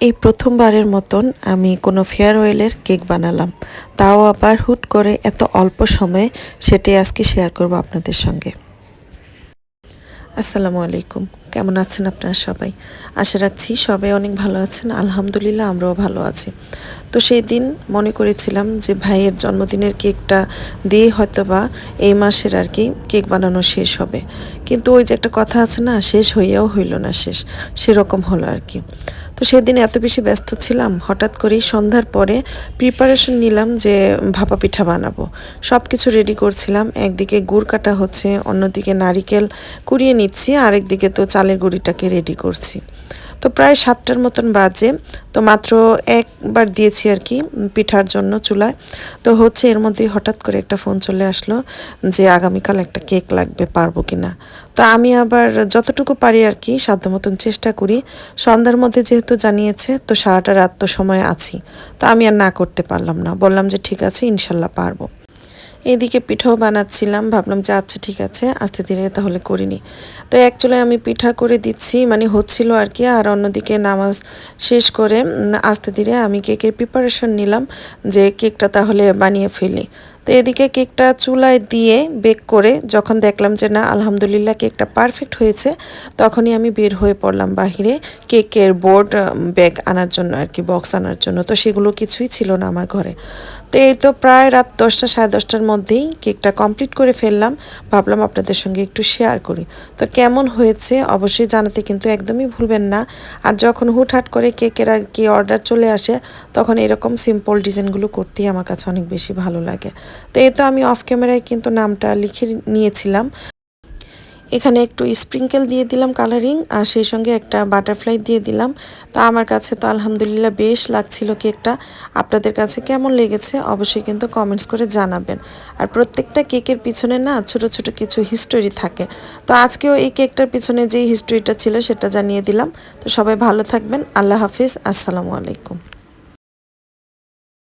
এই প্রথমবারের মতন আমি কোনো ফেয়ারওয়েলের কেক বানালাম। তাও আবার হুট করে এত অল্প সময়ে সেটাই আজকে শেয়ার করব আপনাদের সঙ্গে। আসসালামু আলাইকুম। কেমন আছেন আপনারা সবাই? আশা রাখছি সবাই অনেক ভালো আছেন। আলহামদুলিল্লাহ আমরাও ভালো আছি। তো সেই দিন মনে করেছিলাম যে ভাইয়ের জন্মদিনের কেকটা দিয়ে হয়তো বা এই মাসের আর কি কেক বানানো শেষ হবে। কিন্তু ওই যে একটা কথা আছে না, শেষ হইয়াও হইল না, শেষ। সেরকম হলো আর কি। তো সেদিন এত বেশি ব্যস্ত ছিলাম, হঠাৎ করেই সন্ধ্যার পরে প্রিপারেশন নিলাম যে ভাপা পিঠা বানাবো। সব কিছু রেডি করছিলাম, একদিকে গুড় কাটা হচ্ছে, অন্যদিকে নারিকেল কুড়িয়ে নিচ্ছি, আরেকদিকে তো চালের গুঁড়িটাকে রেডি করছি। তো প্রায় সাতটার মতন বাজে। তো মাত্র একবার দিয়েছি আর কি পিঠার জন্য চুলায়। তো হচ্ছে এর মধ্যে হঠাৎ করে একটা ফোন চলে আসলো যে আগামীকাল একটা কেক লাগবে, পারব কি না তো আমি আবার যতটুকু পারি আর কি সাধ্য মতন চেষ্টা করি। সন্ধ্যার মধ্যে যেহেতু জানিয়েছে, তো সারাটা রাত তো সময় আছি। তো আমি আর না করতে পারলাম না। বললাম যে ঠিক আছে, ইনশাল্লাহ পারব। এইদিকে পিঠাও বানাচ্ছিলাম। ভাবলাম যে আচ্ছা ঠিক আছে, আস্তে ধীরে তাহলে করিনি। তো অ্যাকচুয়ালি আমি পিঠা করে দিচ্ছি মানে হচ্ছিল আর কি, আর অন্যদিকে নামাজ শেষ করে আস্তে ধীরে আমি কেকের প্রিপারেশন নিলাম যে কেকটা তাহলে বানিয়ে ফেলি। তো এদিকে কেকটা চুলায় দিয়ে বেক করে যখন দেখলাম যে না, আলহামদুলিল্লাহ কেকটা পারফেক্ট হয়েছে, তখনই আমি বের হয়ে পড়লাম বাহিরে কেকের বোর্ড ব্যাগ আনার জন্য আর কি, বক্স আনার জন্য। তো সেগুলো কিছুই ছিল না আমার ঘরে। তো এই তো প্রায় রাত দশটা, সাড়ে দশটার মধ্যেই কেকটা কমপ্লিট করে ফেললাম। ভাবলাম আপনাদের সঙ্গে একটু শেয়ার করি। তো কেমন হয়েছে অবশ্যই জানাতে কিন্তু একদমই ভুলবেন না। আর যখন হুটহাট করে কেকের আর কি অর্ডার চলে আসে, তখন এরকম সিম্পল ডিজাইনগুলো করতেই আমার কাছে অনেক বেশি ভালো লাগে। তো এ তো আমি অফ ক্যামেরায় কিন্তু নামটা লিখে নিয়েছিলাম। এখানে একটু স্প্রিঙ্কেল দিয়ে দিলাম কালারিং আর সেই সঙ্গে একটা বাটারফ্লাই দিয়ে দিলাম। তো আমার কাছে তো আলহামদুলিল্লাহ বেশ লাগছিল কেকটা। আপনাদের কাছে কেমন লেগেছে অবশ্যই কিন্তু কমেন্টস করে জানাবেন। আর প্রত্যেকটা কেকের পিছনে না ছোট ছোট কিছু হিস্টোরি থাকে। তো আজকেও এই কেকটার পিছনে যেই হিস্টোরিটা ছিল সেটা জানিয়ে দিলাম। তো সবাই ভালো থাকবেন। আল্লাহ হাফিজ। আসসালামু আলাইকুম।